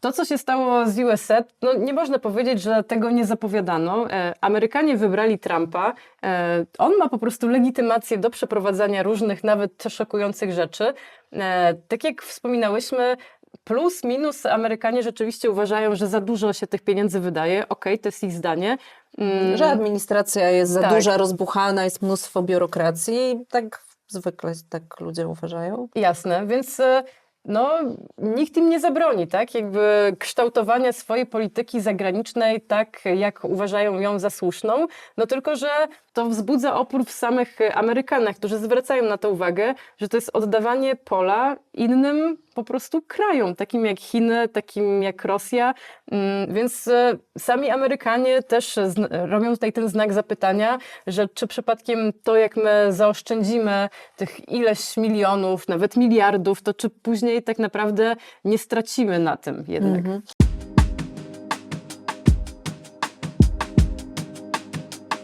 To, co się stało z US, no nie można powiedzieć, że tego nie zapowiadano. E, Amerykanie wybrali Trumpa. E, on ma po prostu legitymację do przeprowadzania różnych, nawet szokujących rzeczy. E, tak jak wspominałyśmy, plus, minus Amerykanie rzeczywiście uważają, że za dużo się tych pieniędzy wydaje. Okej, to jest ich zdanie. Mm, Że administracja jest za Tak. duża, rozbuchana, jest mnóstwo biurokracji i tak zwykle tak ludzie uważają. Jasne, więc no, nikt im nie zabroni, tak? Jakby kształtowania swojej polityki zagranicznej tak, jak uważają ją za słuszną. No tylko, że to wzbudza opór w samych Amerykanach, którzy zwracają na to uwagę, że to jest oddawanie pola innym po prostu krajom, takim jak Chiny, takim jak Rosja. Mm, Więc e, sami Amerykanie też robią tutaj ten znak zapytania, że czy przypadkiem to, jak my zaoszczędzimy tych ileś milionów, nawet miliardów, to czy później tak naprawdę nie stracimy na tym jednak. Mhm.